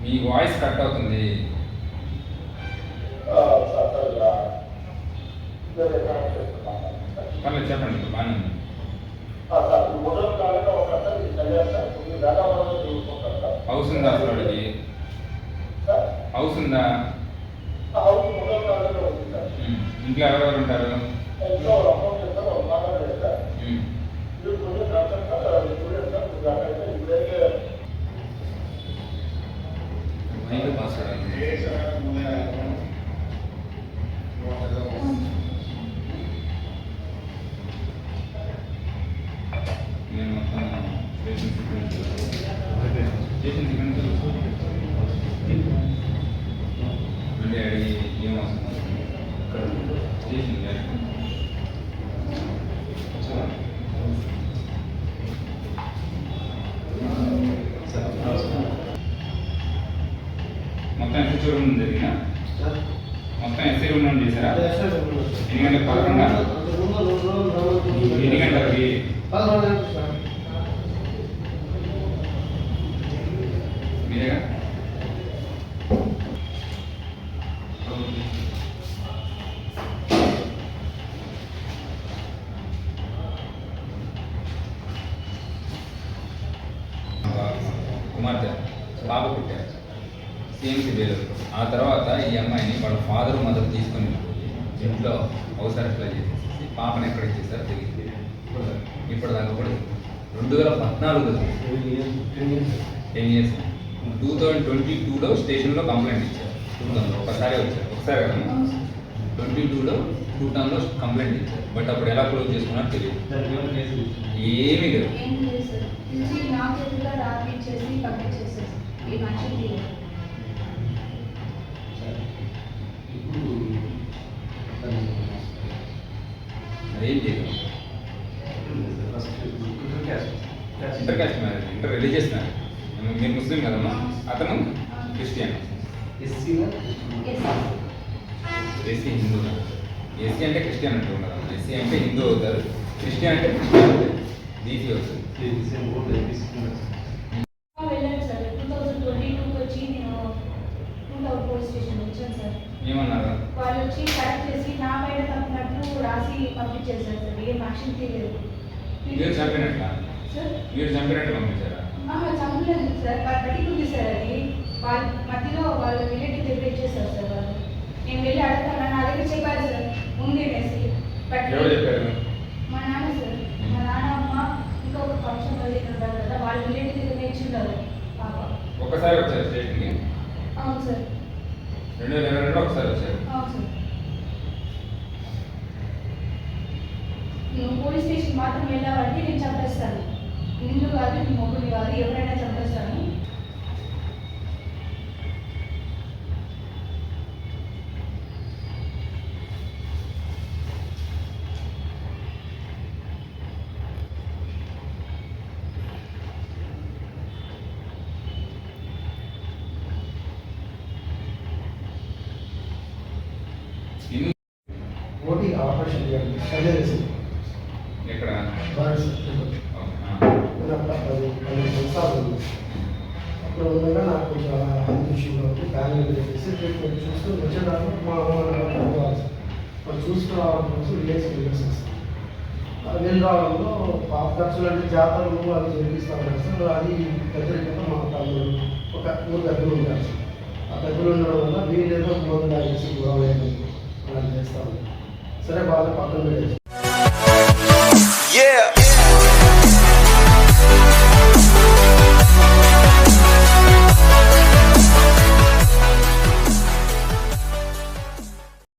మీ voice cut అవుతుంది. పర్లేదు చెప్పండి బాగానే ఉంది. హౌస్ ఉందా అసలు వాడికి హౌస్ ఉందా ఇంట్లో ఎవరెవరు ఉంటారు? 맛을 Thank you. మొత్తం ఎస్ఐ రూమ్ నుండి జరిగినా మొత్తం ఎస్ఐ రూమ్ నుండి చేశారా ఎన్ని గంటలకు పదకొండా ఎన్ని గంటలకి మీరేగా కుమార్తె బాబు పుట్టారు సిఎంసి వేలు ఆ తర్వాత ఈ అమ్మాయిని వాళ్ళ ఫాదర్ మదర్ తీసుకొని ఇంట్లో హౌస్ అరెస్ట్లో చేసేసి పాపను ఎక్కడ ఇచ్చేసారో తెలియదు. ఇప్పుడు దాకా కూడా రెండు వేల పద్నాలుగు ten years. Two thousand twenty టూలో స్టేషన్లో కంప్లైంట్ ఇచ్చారు. టూ టౌన్లో. ఒకసారి వచ్చారు. ఒకసారి కదా? ట్వంటీ టూలో టూ టౌన్లో కంప్లైంట్ ఇచ్చారు. బట్ అప్పుడు ఎలా క్లోజ్ చేసుకున్నారో తెలియదు. ఏమీ లేదు. Inter caste marriage inter religious marriage. మీరు ముస్లిం కదమ్మా? అతను Christian. S SC Hindu SC అంటే క్రిస్టియన్ అంటూ ఉండదు ఎస్సీ అంటే హిందూ అవుతారు. క్రిస్టియన్ అంటే క్రిస్టియన్ అవుతారు. బీసీ అవుతుంది వెళ్ళాను సార్ టూ థౌజండ్ ట్వంటీ టూకి వచ్చి నేను టూ థౌజండ్ పోలీస్ స్టేషన్ వచ్చాను సార్ ఏమన్నారు? వాళ్ళు వచ్చి కరెక్ట్ చేసి నా పైన తప్పినట్టు రాసి పంపించేశారు సార్. ఏం యాక్షన్ తీయలేదు. మీరు చంపినట్ల? మీరు చంపినట్టు పంపించారా? చంపలేదు సార్. పట్టుకుంది సార్ అది. వాళ్ళ మధ్యలో వాళ్ళ రిలేటివ్ దగ్గర ఇచ్చేసారు సార్ వాళ్ళు. నేను వెళ్ళి అడుగుతాను. నా దగ్గర చెప్పారు సార్. ఉంది అనేసి. ఎవరు చెప్పారు? మా నాన్న సార్. మా నాన్న అమ్మ ఇంకొక ఫంక్షన్ కదా వాళ్ళ రిలేటివ్ దగ్గర నేర్చుంటారు పాప. ఒక్కసారి వచ్చారు స్టేషన్కి అవును సార్. రెండు వేల ఇరవై రెండులో ఒకసారి వచ్చారు. అవును సార్. పోలీస్ స్టేషన్ మాత్రం వెళ్ళావంటే నిన్ను కాదు నీ మొగ్గుని కాదు ఎవరైనా చంపేస్తాను ఓటీ ఆపరేషన్ చేయాలి సర్జరీ ఎక్కడ? అక్కడ పది సంవత్సరాలు ఉంది అప్పుడు ఉండగా నాకు కొంచెం హెల్త్ ఇష్యూలో ఉంది బెంగళూరు చేసి ట్రీట్మెంట్ చూస్తూ వచ్చేదాకా మా అమ్మ నాన్న వాళ్ళు వాళ్ళు చూసుకురావడం కోసం విలేజ్ వెళ్ళేసి వెళ్ళి రావడంలో పాప ఖర్చులు అంటే జాతరలు అవి జరిపిస్తాం సార్ అది పెద్దరికంగా మా తమ్ముడు ఒక ఊరు పెద్దలు ఉంటారు ఆ పెద్దలు ఉండడం వల్ల వీళ్ళేదో మందు తాగేసి గొడవ అలా సరే బాగా పక్కన పెట్టేసి